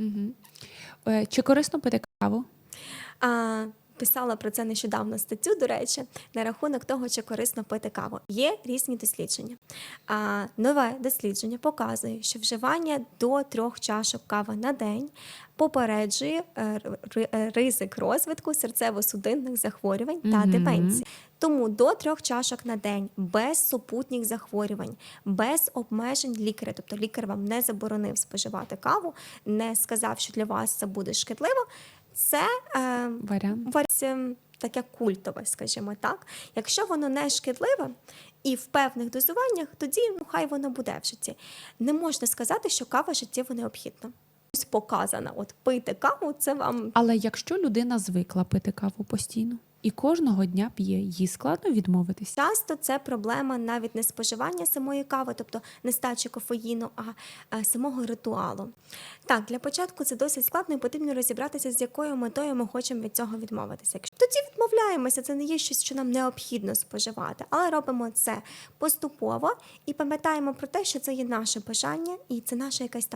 Угу. Е, Чи корисно пити каву? А, писала про це нещодавно статтю, до речі, на рахунок того, чи корисно пити каву. Є різні дослідження. А, нове дослідження показує, що вживання до трьох чашок кави на день попереджує е, е, ризик розвитку серцево-судинних захворювань та Мгм. деменції. Тому до трьох чашок на день без супутніх захворювань, без обмежень лікаря. Тобто лікар вам не заборонив споживати каву, не сказав, що для вас це буде шкідливо. Це е, Варіант. варіація таке культове, скажімо так. Якщо воно не шкідливе і в певних дозуваннях, тоді ну, хай воно буде в житті. Не можна сказати, що кава життєво необхідна. Ось показано, от пийте каву, це вам Але якщо людина звикла пити каву постійно і кожного дня п'є, їй складно відмовитися. Часто це проблема навіть не споживання самої кави, тобто нестачі кофеїну, а самого ритуалу. Так, для початку це досить складно і потрібно розібратися, з якою метою ми хочемо від цього відмовитися. Якщо тоді відмовляємося, це не є щось, що нам необхідно споживати, але робимо це поступово і пам'ятаємо про те, що це є наше бажання і це наша якась там